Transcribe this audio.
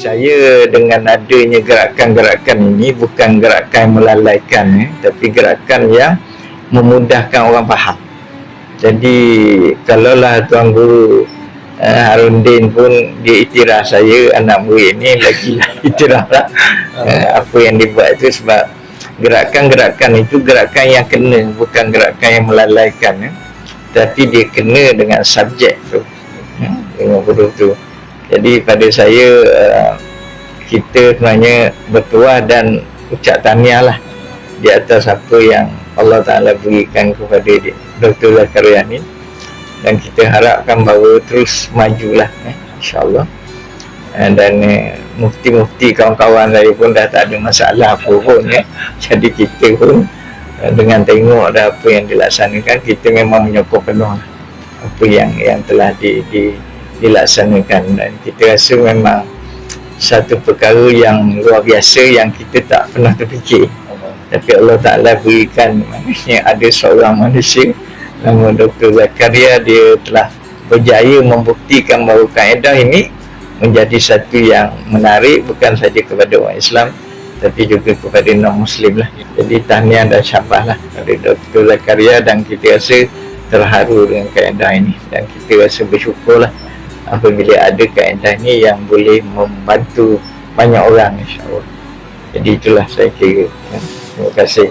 saya dengan adanya gerakan-gerakan ini bukan gerakan yang melalaikan eh, tapi gerakan yang memudahkan orang faham. Jadi kalaulah tuan guru uh, Harun Din pun dia iktiraf saya anak murid ni lagi iktiraf lah uh, apa yang dibuat itu sebab gerakan-gerakan itu gerakan yang kena bukan gerakan yang melalaikan eh. tapi dia kena dengan subjek tu eh, dengan bodoh tu jadi pada saya uh, kita sebenarnya bertuah dan ucap tahniah lah di atas apa yang Allah Ta'ala berikan kepada Dr. Zakaria ni dan kita harapkan bahawa terus majulah eh, insyaAllah eh, dan eh, mufti-mufti kawan-kawan saya pun dah tak ada masalah apa pun eh. jadi kita pun eh, dengan tengok dah apa yang dilaksanakan kita memang menyokong penuh lah apa yang yang telah di, di, dilaksanakan dan kita rasa memang satu perkara yang luar biasa yang kita tak pernah terfikir tapi Allah Ta'ala berikan maknanya ada seorang manusia nama Dr. Zakaria dia telah berjaya membuktikan bahawa kaedah ini menjadi satu yang menarik bukan saja kepada orang Islam tapi juga kepada non-Muslim lah jadi tahniah dan syabah lah kepada Dr. Zakaria dan kita rasa terharu dengan kaedah ini dan kita rasa bersyukur lah apabila ada kaedah ni yang boleh membantu banyak orang insyaAllah jadi itulah saya kira ya. terima kasih